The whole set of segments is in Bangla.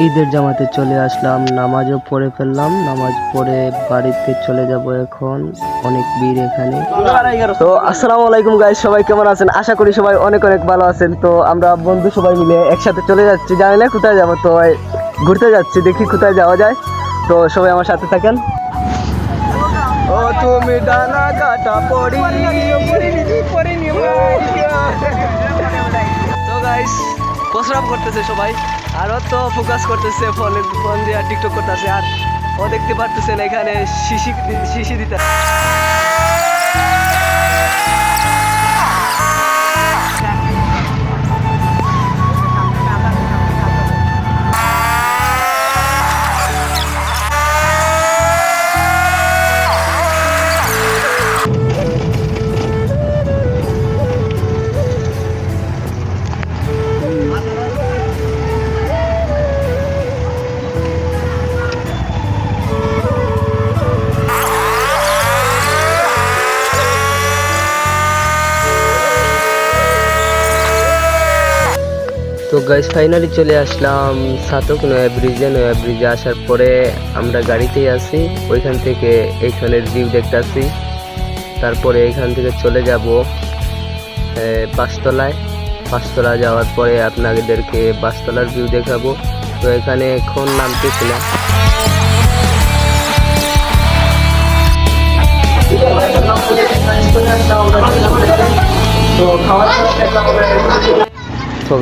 ঈদের জামাতে চলে আসলাম নামাজও পড়ে ফেললাম নামাজ পড়ে বাড়িতে চলে যাব এখন অনেক ভিড় এখানে। তো আসসালামু আলাইকুম গাইস সবাই কেমন আছেন? আশা করি সবাই অনেক অনেক ভালো আছেন। তো আমরা বন্ধু সবাই মিলে একসাথে চলে যাচ্ছি জানি না কোথায় যাব তো ঘুরতে যাচ্ছি দেখি কোথায় যাওয়া যায়। তো সবাই আমার সাথে থাকেন। ও তুমি ডানা কাটা পড়ি তো গাইস প্রস্রাব করতেছে সবাই। আরও তো ফোকাস করতেছে, ফোনে, ফোন দিয়ে আর টিকটক করতেছে, আর ও দেখতে পারতেছেন এখানে শিশি শিশি দিতে তো গাইস ফাইনালি চলে আসলাম সাতক নয়া ব্রিজে নয়া ব্রিজে আসার পরে আমরা গাড়িতেই আসি ওইখান থেকে এইখানের ভিউ দেখতে আসি তারপরে এইখান থেকে চলে যাব পাঁচতলায়। পাঁচতলা যাওয়ার পরে আপনাদেরকে পাঁচতলার ভিউ দেখাবো। তো এখানে এখন নামতেছি না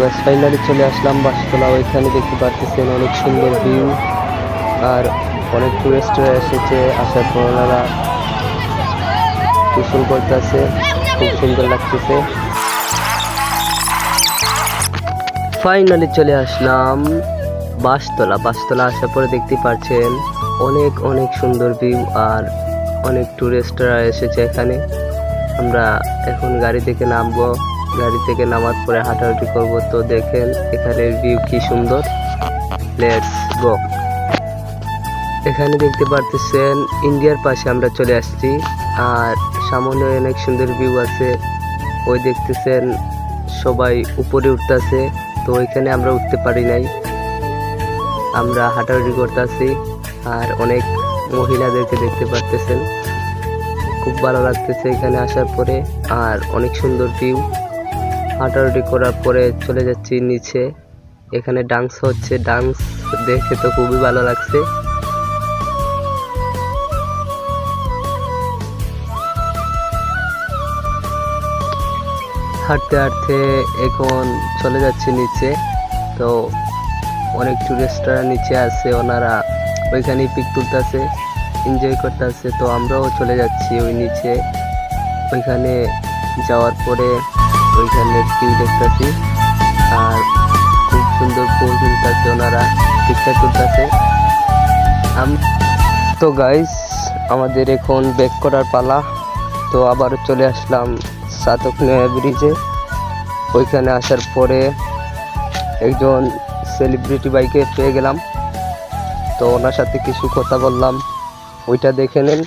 গ্যাস ফাইনালি চলে আসলাম বাসতলা ওইখানে দেখতে পাচ্ছেন অনেক সুন্দর ভিউ আর অনেক টুরিস্টরা এসেছে, আসার পর ওনারা গোসল করতেছে, খুব সুন্দর লাগতেছে। ফাইনালি চলে আসলাম বাসতলা বাসতলা আসার পরে দেখতে পাচ্ছেন অনেক অনেক সুন্দর ভিউ আর অনেক টুরিস্টরা এসেছে এখানে। আমরা এখন গাড়ি থেকে নামবো। গাড়ি থেকে নামার পরে হাঁটাহাঁটি করব। তো দেখেন, এখানে ভিউ কি সুন্দর। লেটস গো এখানে দেখতে পারতেছেন, ইন্ডিয়ার পাশে আমরা চলে আসছি। আর সামনে অনেক সুন্দর ভিউ আছে। ওই দেখতেছেন, সবাই উপরে উঠতেছে। তো ওইখানে আমরা উঠতে পারি নাই। আমরা হাঁটাহাঁটি করতেছি। আর অনেক মহিলাদেরকে দেখতে পারতেছেন। খুব ভালো লাগতেছে এখানে আসার পরে। আর অনেক সুন্দর ভিউ হাঁটাহাঁটি করার পরে চলে যাচ্ছি নিচে। এখানে ডান্স হচ্ছে। ডান্স দেখে তো খুবই ভালো লাগছে। হাঁটতে হাঁটতে এখন চলে যাচ্ছে নিচে। তো অনেক টুরিস্টরা নিচে আছে, ওনারা ওইখানেই পিক তুলতেছে এনজয় করতেছে। তো আমরাও চলে যাচ্ছি ওই নিচে। ওইখানে যাওয়ার পরে ওইখানে ভিউ দেখতেছি। আর খুব সুন্দর ফুল তুলতেছে ওনারা। পিকচার আম- তো গাইস আমাদের এখন ব্যাক করার পালা। তো আবার চলে আসলাম সাতক ব্রিজে ওইখানে আসার পরে একজন সেলিব্রিটি বাইকে পেয়ে গেলাম। তো ওনার সাথে কিছু কথা বললাম। ওইটা দেখে নেন।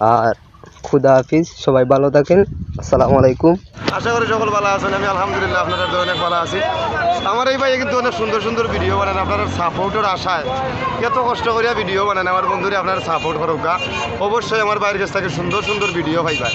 আর খুদা হাফিজ, সবাই ভালো থাকেন। আসসালামু আলাইকুম। আশা করি সকল ভালো আছেন। আমি আলহামদুলিল্লাহ আপনারা অনেক ভালো আছি। আমার এই ভাই কিন্তু অনেক সুন্দর সুন্দর ভিডিও বানান আপনার সাপোর্টের আশায়। এত কষ্ট করিয়া ভিডিও বানান আমার বন্ধুরা আপনার সাপোর্ট করুক অবশ্যই আমার বাইরের কাছ থেকে সুন্দর সুন্দর ভিডিও পাইবা।